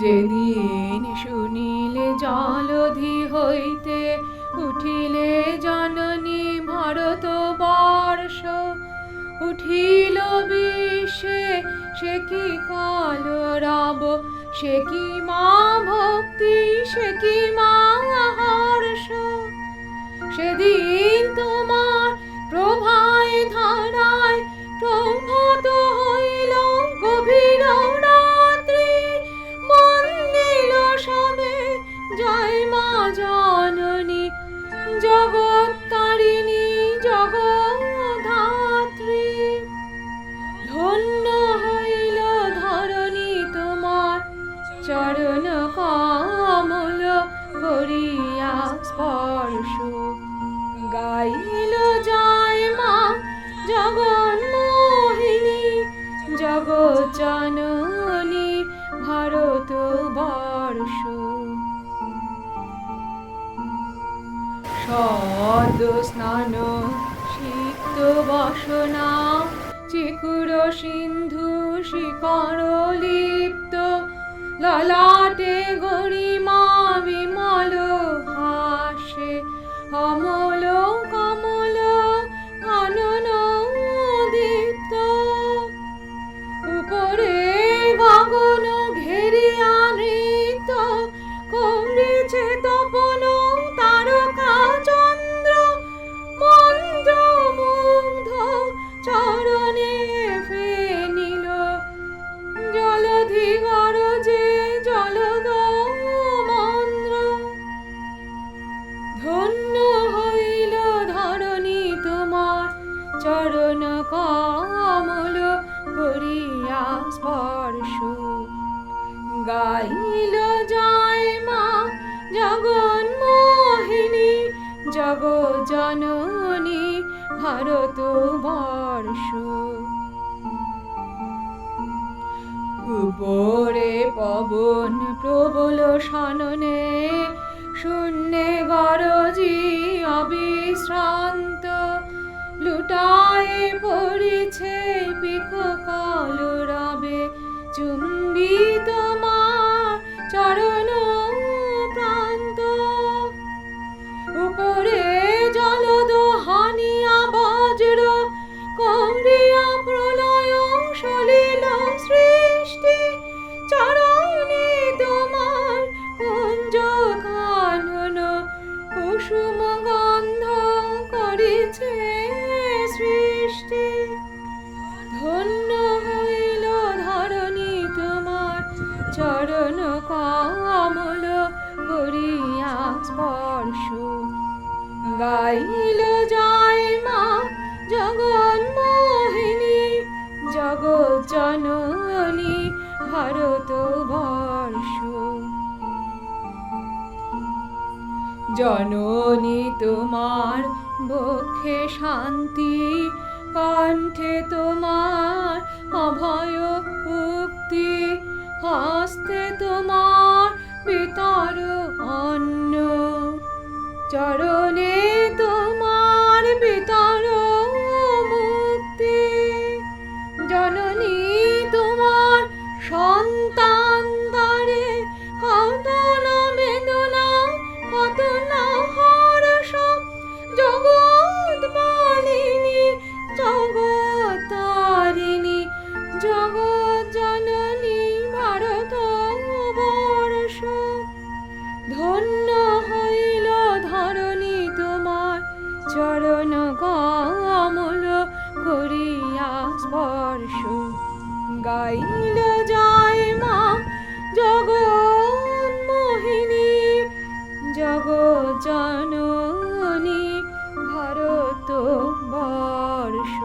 যেদিন শুনিলে জলধি হইতে উঠিলে জননী ভারত বর্ষ, উঠিল বিশ্বে সে কি কলরব সে কি মা ভক্তি, সে কি মা হর্ষ সেদিন তোমার জয় মা জননী জগত্তারিণী জগধাত্রী ধন্য হইল ধরণী তোমার, চরণ কমল করিয়া স্পর্শ। গাইল জয় মা জগন্মোহিনী জগজ্জননী ভারত সদ স্নান সিক্ত বসনা চিকুর সিন্ধু শিকর লিপ্ত ললাটে গরিমা বিমল হাসে অমল করিয়া স্পর্শ। গাইল জয় মা জগন্মোহিনী জগজননী ভারত বর্ষ। উপরে পবন প্রবল সননে, শূন্যে গরজি অবিশ্রান্ত। লুটায়ে পড়েছে পিক কল চুম্বি তোমার মা সৃষ্টি তোমার চরণ কমল করিয়া স্পর্শ। গাইল জয় মা বর্ষ। জননী তোমার বক্ষে শান্তি কণ্ঠে তোমার অভয় উক্তি হস্তে তোমার বিতর অন্ন। চরণে ধন্য হইল ধরণী তোমার চরণ কমল করিয়া স্পর্শ। গাইল জয় মা জগন্মোহিনী জগজ্জননী, ভারত বর্ষ।